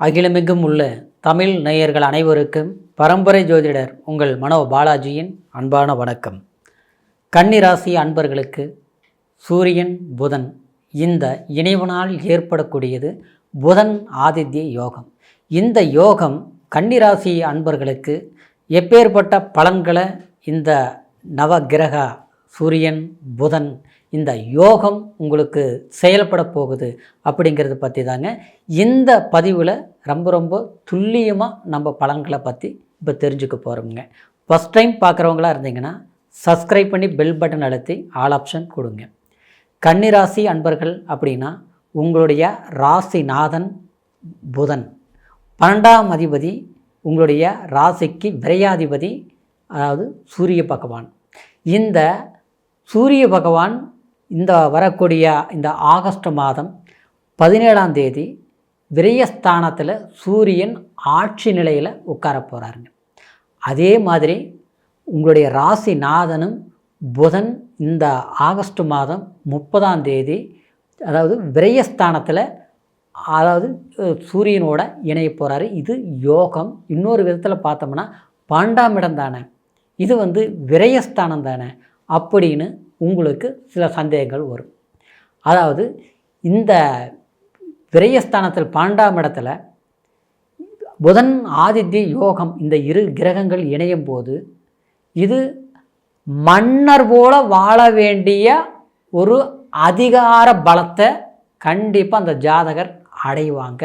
அகிலமிகும் உள்ள தமிழ் நேயர்கள் அனைவருக்கும் பரம்பரை ஜோதிடர் உங்கள் மனோ பாலாஜியின் அன்பான வணக்கம். கன்னிராசி அன்பர்களுக்கு சூரியன் புதன் இந்த இணைவனால் ஏற்படக்கூடியது புதன் ஆதித்ய யோகம். இந்த யோகம் கன்னிராசி அன்பர்களுக்கு எப்பேற்பட்ட பலன்களை இந்த நவகிரக சூரியன் புதன் இந்த யோகம் உங்களுக்கு செயல்பட போகுது அப்படிங்கிறத பற்றி தாங்க. இந்த பதிவில் ரொம்ப ரொம்ப துல்லியமாக நம்ம பலன்களை பற்றி இப்போ தெரிஞ்சுக்க போகிறோம்ங்க ஃபஸ்ட் டைம் பார்க்குறவங்களா இருந்தீங்கன்னா சப்ஸ்கிரைப் பண்ணி பெல் பட்டன் அழுத்தி ஆல் ஆப்ஷன் கொடுங்க. கன்னிராசி அன்பர்கள் அப்படின்னா உங்களுடைய ராசிநாதன் புதன். பன்னெண்டாம் அதிபதி உங்களுடைய ராசிக்கு விரையாதிபதி அதாவது சூரிய பகவான். இந்த சூரிய பகவான் இந்த வரக்கூடிய இந்த ஆகஸ்ட் மாதம் பதினேழாம் தேதி விரயஸ்தானத்தில் சூரியன் ஆட்சி நிலையில் உட்கார போகிறாருங்க அதே மாதிரி உங்களுடைய ராசிநாதனும் புதன் இந்த ஆகஸ்ட் மாதம் முப்பதாம் தேதி அதாவது விரயஸ்தானத்தில் அதாவது சூரியனோட இணைய போகிறாரு இது யோகம். இன்னொரு விதத்தில் பார்த்தோம்னா பன்னெண்டாம் இடம் தானே. இது வந்து விரயஸ்தானம் தானே. அப்படின்னு உங்களுக்கு சில சந்தேகங்கள் வரும். அதாவது இந்த விரயஸ்தானத்தில் பன்னெண்டாம் இடத்துல புதன் ஆதித்ய யோகம் இந்த இரு கிரகங்கள் இணையும் போது இது மன்னர் போல வாழ வேண்டிய ஒரு அதிகார பலத்தை கண்டிப்பாக அந்த ஜாதகர் அடைவாங்க.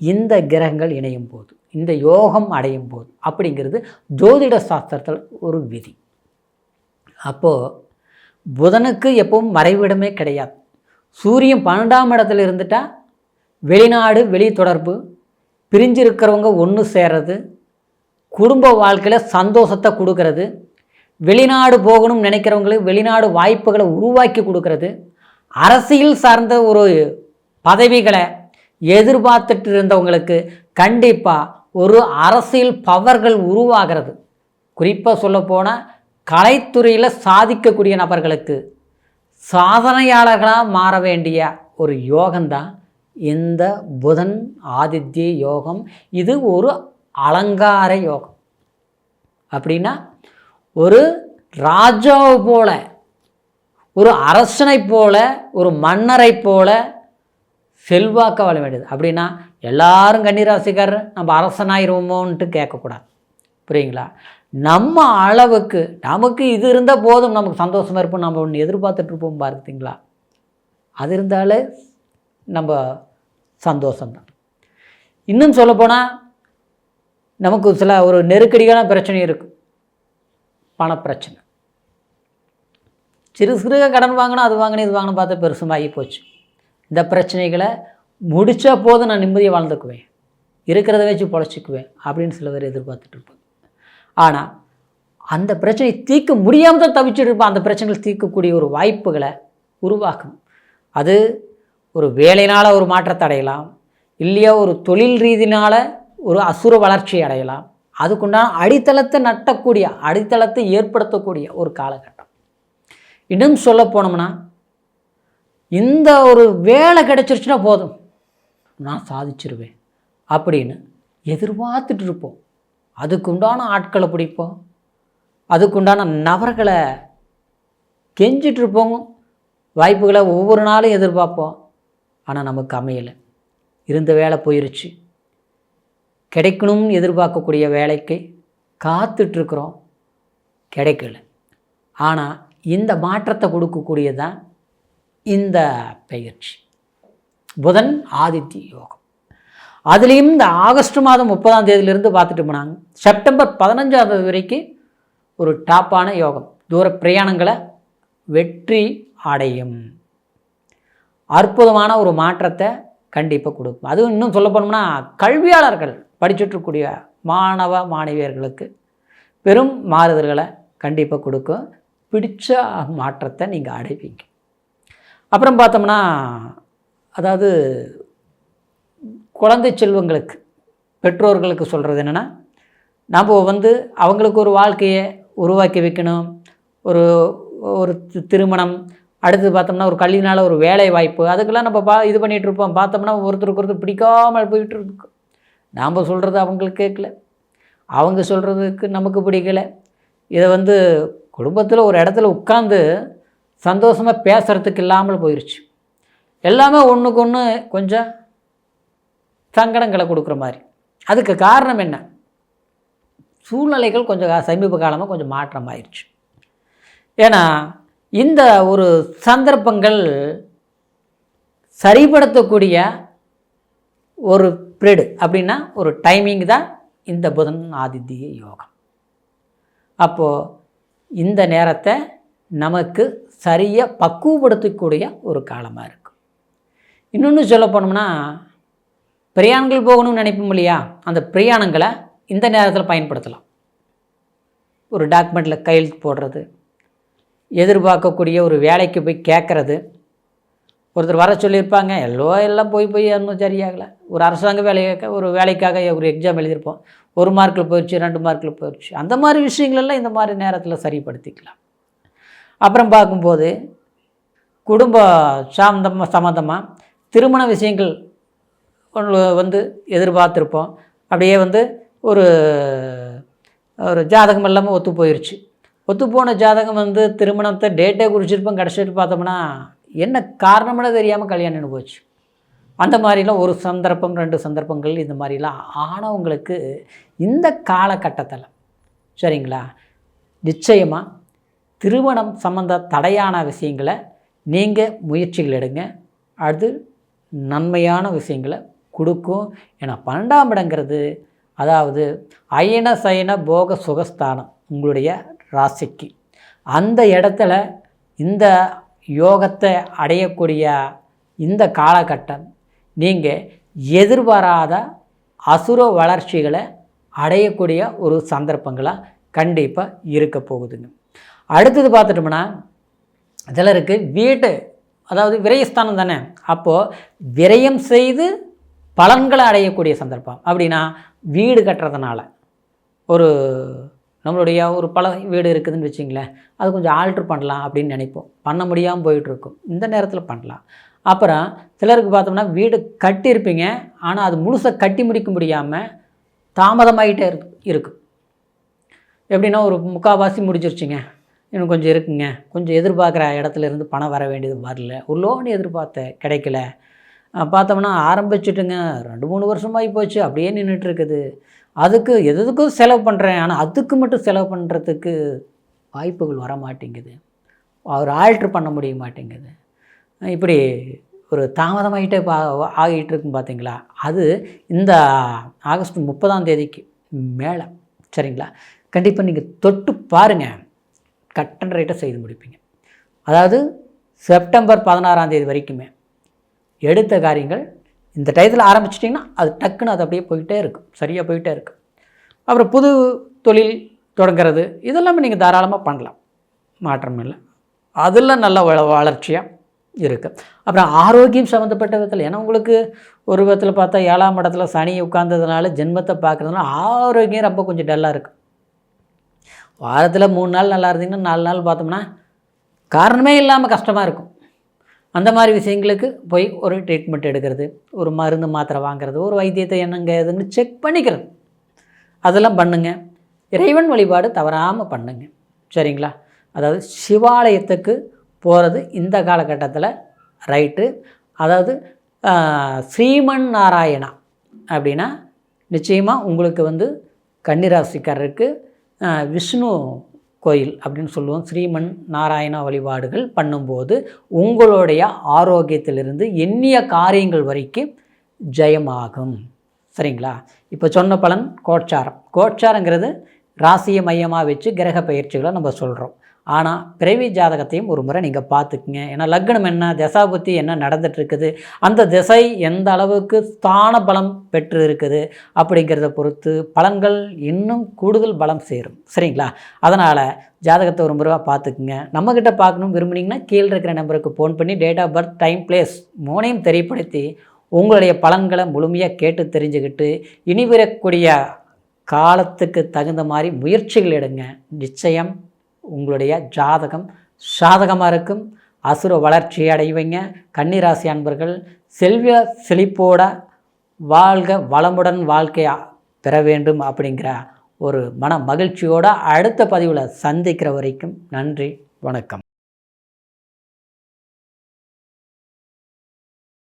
இந்த கிரகங்கள் இணையும் போது இந்த யோகம் அடையும் போது அப்படிங்கிறது ஜோதிட சாஸ்திரத்தில் ஒரு விதி. அப்போது புதனுக்கு எப்பவும் மறைவிடமே கிடையாது. சூரியன் பன்னெண்டாம் இடத்துல இருந்துட்டால் வெளிநாடு வெளி தொடர்பு பிரிஞ்சிருக்கிறவங்க ஒன்று சேர்றது குடும்ப வாழ்க்கையில் சந்தோஷத்தை கொடுக்கறது வெளிநாடு போகணும்னு நினைக்கிறவங்களுக்கு வெளிநாடு வாய்ப்புகளை உருவாக்கி கொடுக்கறது அரசியல் சார்ந்த ஒரு பதவிகளை எதிர்பார்த்துட்டு இருந்தவங்களுக்கு கண்டிப்பாக ஒரு அரசியல் பவர்கள் உருவாகிறது. குறிப்பாக சொல்லப்போனால் கலைத்துறையில் சாதிக்கக்கூடிய நபர்களுக்கு சாதனையாளர்களாக மாற வேண்டிய ஒரு யோகம்தான் இந்த புதன் ஆதித்ய யோகம். இது ஒரு அலங்கார யோகம். அப்படின்னா ஒரு ராஜாவை போல ஒரு அரசனைப் போல ஒரு மன்னரை போல செல்வாக்க வாழ வேண்டியது. அப்படின்னா எல்லாரும் கன்னிராசிக்காரர் நம்ம அரசனாயிருவோமோன்ட்டு கேட்கக்கூடாது. புரியுங்களா? நம்ம அளவுக்கு நமக்கு இது இருந்தால் போதும் நமக்கு சந்தோஷமாக இருப்போம் நம்ம ஒன்று எதிர்பார்த்துட்டு இருப்போம் பார்த்தீங்களா அது இருந்தாலே நம்ம சந்தோஷம்தான். இன்னும் சொல்லப்போனால் நமக்கு சில ஒரு நெருக்கடியான பிரச்சனை இருக்கும் பணப்பிரச்சனை. சிறு சிறுக கடன் வாங்கினா அது வாங்கினேன் இது வாங்கினு பார்த்தா பெருசுமாகி போச்சு. இந்த பிரச்சனைகளை முடித்தா போதும் நான் நிம்மதியாக வாழ்ந்துக்குவேன். இருக்கிறத வச்சு பொழைச்சிக்குவேன் அப்படின்னு சில பேர் எதிர்பார்த்துட்டு இருப்பாங்க. ஆனால் அந்த பிரச்சனை தீர்க்க முடியாமல் தான் தவிச்சிட்டு இருப்பான் அந்த பிரச்சனைகள் தீர்க்கக்கூடிய ஒரு வாய்ப்புகளை உருவாக்கும் அது ஒரு வேலையினால் ஒரு மாற்றத்தை அடையலாம். இல்லையா ஒரு தொழில் ரீதினால் ஒரு அசுர வளர்ச்சி அடையலாம். அதுக்குண்டான அடித்தளத்தை நட்டக்கூடிய அடித்தளத்தை ஏற்படுத்தக்கூடிய ஒரு காலகட்டம். இன்னும் சொல்ல போனோம்னா இந்த ஒரு வேலை கிடைச்சிருச்சுன்னா போதும். நான் சாதிச்சிருவேன் அப்படின்னு எதிர்பார்த்துட்டு இருப்போம். அதுக்குண்டான ஆட்களை பிடிப்போம். அதுக்குண்டான நபர்களை கெஞ்சிட்ருப்போங்க வாய்ப்புகளை ஒவ்வொரு நாளும் எதிர்பார்ப்போம். ஆனால் நமக்கு அமையலை. இருந்த வேலை போயிருச்சு. கிடைக்கணும்னு எதிர்பார்க்கக்கூடிய வேலைக்கு காத்துட்ருக்குறோம் கிடைக்கல. ஆனால் இந்த மாற்றத்தை கொடுக்கக்கூடியதான் இந்த பயிற்சி. புதன் ஆதித்ய யோகம். அதுலேயும் இந்த ஆகஸ்ட் மாதம் முப்பதாம் தேதியிலிருந்து பார்த்துட்டு போனாங்க. செப்டம்பர் பதினஞ்சாம் தேதி வரைக்கும் ஒரு டாப்பான யோகம். தூர பிரயாணங்களை வெற்றி அடையும். அற்புதமான ஒரு மாற்றத்தை கண்டிப்பாக கொடுக்கும். அதுவும் இன்னும் சொல்ல போனோம்னா கல்வியாளர்கள் படிச்சுட்ருக்கூடிய இருக்கக்கூடிய மாணவ மாணவியர்களுக்கு பெரும் மாறுதல்களை கண்டிப்பாக கொடுக்கும். பிடிச்ச மாற்றத்தை நீங்கள் அடைவீங்க. அப்புறம் பார்த்தோம்னா அதாவது குழந்தை செல்வங்களுக்கு பெற்றோர்களுக்கு சொல்கிறது என்னென்னா நம்ம வந்து அவங்களுக்கு ஒரு வாழ்க்கையை உருவாக்கி வைக்கணும். ஒரு ஒரு திருமணம் அடுத்து பார்த்தோம்னா ஒரு கல்வினால் ஒரு வேலை வாய்ப்பு அதுக்கெல்லாம் நம்ம பா இது பண்ணிகிட்டு இருப்போம். பார்த்தோம்னா ஒருத்தருக்கு ஒருத்தர் பிடிக்காமல் போயிட்டு இருக்கோம் நாம் சொல்கிறது அவங்களுக்கு கேட்கல. அவங்க சொல்கிறதுக்கு நமக்கு பிடிக்கல. இதை வந்து குடும்பத்தில் ஒரு இடத்துல உட்காந்து சந்தோஷமாக பேசுகிறதுக்கு இல்லாமல் போயிடுச்சு எல்லாமே ஒன்றுக்கு ஒன்று கொஞ்சம் சங்கடங்களை கொடுக்குற மாதிரி. அதுக்கு காரணம் என்ன? சூழ்நிலைகள் கொஞ்சம் சமீப காலமாக கொஞ்சம் மாற்றம் ஆயிடுச்சு ஏன்னா இந்த ஒரு சந்தர்ப்பங்கள் சரிப்படுத்தக்கூடிய ஒரு ப்ரீடு அப்படின்னா ஒரு டைமிங் தான் இந்த புதன் ஆதித்ய யோகம். அப்போது இந்த நேரத்தை நமக்கு சரியாக பக்குவப்படுத்தக்கூடிய ஒரு காலமாக இருக்கும் இன்னொன்று சொல்ல போனோம்னா பிரயாணங்கள் போகணும்னு நினைப்போம் இல்லையா? அந்த பிரயாணங்களை இந்த நேரத்தில் பயன்படுத்தலாம். ஒரு டாக்குமெண்ட்டில் கையெழுத்து போடுறது எதிர்பார்க்கக்கூடிய ஒரு வேலைக்கு போய் கேட்குறது ஒருத்தர் வர சொல்லியிருப்பாங்க எல்லோ எல்லாம் போய் போய் இன்னும் சரியாகலை. ஒரு அரசாங்க வேலையாக ஒரு வேலைக்காக ஒரு எக்ஸாம் எழுதியிருப்போம். ஒரு மார்க்கில் போயிடுச்சு ரெண்டு மார்க்கில் போயிடுச்சு அந்த மாதிரி விஷயங்களெல்லாம் இந்த மாதிரி நேரத்தில் சரிப்படுத்திக்கலாம். அப்புறம் பார்க்கும்போது குடும்ப சாந்தமாக சம்மந்தமாக திருமண விஷயங்கள் வந்து எதிர்பார்த்துருப்போம். அப்படியே வந்து ஒரு ஒரு ஜாதகம் எல்லாமே ஒத்து போயிடுச்சு ஒத்து போன ஜாதகம் வந்து திருமணத்தை டேட்டே குறிச்சிருப்போம் கடைசிட்டு பார்த்தோம்னா என்ன காரணம்னு தெரியாமல் கல்யாணம் போச்சு. அந்த மாதிரிலாம் ஒரு சந்தர்ப்பம் ரெண்டு சந்தர்ப்பங்கள் இந்த மாதிரிலாம் ஆனவங்களுக்கு இந்த காலகட்டத்தில் சரிங்களா? நிச்சயமாக திருமணம் சம்மந்த தடையான விஷயங்களை நீங்கள் முயற்சிகள் எடுங்க. அது நன்மையான விஷயங்களை கொடுக்கும். ஏன்னா பன்னெண்டாம் இடங்கிறது அதாவது அயன சயன போக சுகஸ்தானம் உங்களுடைய ராசிக்கு. அந்த இடத்துல இந்த யோகத்தை அடையக்கூடிய இந்த காலகட்டம் நீங்கள் எதிர்பாராத அசுர வளர்ச்சிகளை அடையக்கூடிய ஒரு சந்தர்ப்பங்களாக கண்டிப்பாக இருக்க போகுதுங்க. அடுத்தது பார்த்துட்டோம்னா சிலருக்கு வீட்டு அதாவது விரயஸ்தானம் தானே? அப்போது விரயம் செய்து பலன்களை அடையக்கூடிய சந்தர்ப்பம். அப்படின்னா வீடு கட்டுறதுனால. ஒரு நம்மளுடைய ஒரு பல வீடு இருக்குதுன்னு வச்சிங்களேன் அது கொஞ்சம் ஆல்ட்ரு பண்ணலாம் அப்படின்னு நினைப்போம். பண்ண முடியாமல் போயிட்டுருக்கும். இந்த நேரத்தில் பண்ணலாம். அப்புறம் சிலருக்கு பார்த்தோம்னா வீடு கட்டியிருப்பீங்க ஆனால் அது முழுசாக கட்டி முடிக்க முடியாமல் தாமதமாகிட்டே இருக்கு. இருக்கும் எப்படின்னா ஒரு முக்கால்வாசி முடிஞ்சிருச்சுங்க. இன்னும் கொஞ்சம் இருக்குங்க. கொஞ்சம் எதிர்பார்க்குற இடத்துல இருந்து பணம் வர வேண்டியது வரல. ஒரு லோன் எதிர்பார்த்த கிடைக்கல. பார்த்தோம்னா ஆரம்பிச்சுட்டுங்க ரெண்டு மூணு வருஷமாகி போச்சு. அப்படியே நின்றுட்டுருக்குது அதுக்கு எது எதுக்கும் செலவு பண்ணுறேன் ஆனால் அதுக்கு மட்டும் செலவு பண்ணுறதுக்கு வாய்ப்புகள் வர மாட்டேங்குது அவர் ஆல்ட்ரு பண்ண முடிய மாட்டேங்குது. இப்படி ஒரு தாமதமாகிட்டே பா ஆகிட்டு இருக்கும் பார்த்தீங்களா? அது இந்த ஆகஸ்ட் முப்பதாம் தேதிக்கு மேலே. சரிங்களா? கண்டிப்பாக நீங்கள் தொட்டு பாருங்கள் கட்டன் ரேட்டை செய்து முடிப்பீங்க. அதாவது செப்டம்பர் பதினாறாம் தேதி வரைக்குமே. எடுத்த காரியங்கள் இந்த டயத்தில் ஆரம்பிச்சிட்டிங்கன்னா அது டக்குன்னு அது அப்படியே போயிட்டே இருக்கும் சரியாக போயிட்டே இருக்கும் அப்புறம் புது தொழில் தொடங்குறது இதெல்லாமே நீங்கள் தாராளமாக பண்ணலாம். மாற்றம் இல்லை. அதில் நல்ல வள வளர்ச்சியாக இருக்குது அப்புறம் ஆரோக்கியம் சம்மந்தப்பட்ட விதத்தில் ஏன்னா உங்களுக்கு ஒரு விதத்தில் பார்த்தா ஏழாம் இடத்துல சனி உட்கார்ந்ததுனால ஜென்மத்தை பார்க்குறதுனால ஆரோக்கியம் ரொம்ப கொஞ்சம் டல்லாக இருக்குது வாரத்தில் மூணு நாள் நல்லா இருந்தீங்கன்னா நாலு நாள் பார்த்தோம்னா காரணமே இல்லாமல் கஷ்டமாக இருக்கும். அந்த மாதிரி விஷயங்களுக்கு போய் ஒரு ட்ரீட்மெண்ட் எடுக்கிறது ஒரு மருந்து மாத்திரை வாங்குறது ஒரு வைத்தியத்தை என்னங்க எதுன்னு செக் பண்ணிக்கிறது. அதெல்லாம் பண்ணுங்க. இறைவன் வழிபாடு தவறாமல் பண்ணுங்க. சரிங்களா? அதாவது சிவாலயத்துக்கு போகிறது இந்த காலகட்டத்தில் ரைட்டு அதாவது ஸ்ரீமன் நாராயணா அப்படின்னா நிச்சயமாக உங்களுக்கு வந்து கன்னிராசிக்காரருக்கு விஷ்ணு கோயில் அப்படின்னு சொல்லுவோம். ஸ்ரீமன் நாராயண வழிபாடுகள் பண்ணும்போது உங்களுடைய ஆரோக்கியத்திலிருந்து எண்ணிய காரியங்கள் வரைக்கும் ஜெயமாகும். சரிங்களா? இப்போ சொன்ன பலன் கோட்சாரம். கோட்சாரங்கிறது ராசியை மையமாக வச்சு கிரக பயிற்சிகளை நம்ம சொல்கிறோம் ஆனால் பிறவி ஜாதகத்தையும் ஒரு முறை நீங்கள் பார்த்துக்குங்க. ஏன்னா லக்னம் என்ன தசாபுத்தி என்ன நடந்துகிட்ருக்குது அந்த திசை எந்த அளவுக்கு ஸ்தான பலம் பெற்று இருக்குது அப்படிங்கிறத பொறுத்து பலன்கள் இன்னும் கூடுதல் பலம் சேரும். சரிங்களா? அதனால் ஜாதகத்தை ஒரு முறைவாக பார்த்துக்குங்க. நம்மக்கிட்ட பார்க்கணும் விரும்புனீங்கன்னா கீழே இருக்கிற நம்பருக்கு ஃபோன் பண்ணி date of birth time place மூணையும் தெரியப்படுத்தி உங்களுடைய பலன்களை முழுமையாக கேட்டு தெரிஞ்சுக்கிட்டு இனி வரக்கூடிய காலத்துக்கு தகுந்த மாதிரி முயற்சிகள் எடுங்க. நிச்சயம் உங்களுடைய ஜாதகம் சாதகமாக இருக்கும். அசுர வளர்ச்சி அடைவீங்க. கன்னிராசி அன்பர்கள் செல்வ செழிப்போட வாழ்க வளமுடன் வாழ்க்கையை பெற வேண்டும் அப்படிங்கிற ஒரு மன மகிழ்ச்சியோடு அடுத்த பதிவில் சந்திக்கிற வரைக்கும் நன்றி வணக்கம்.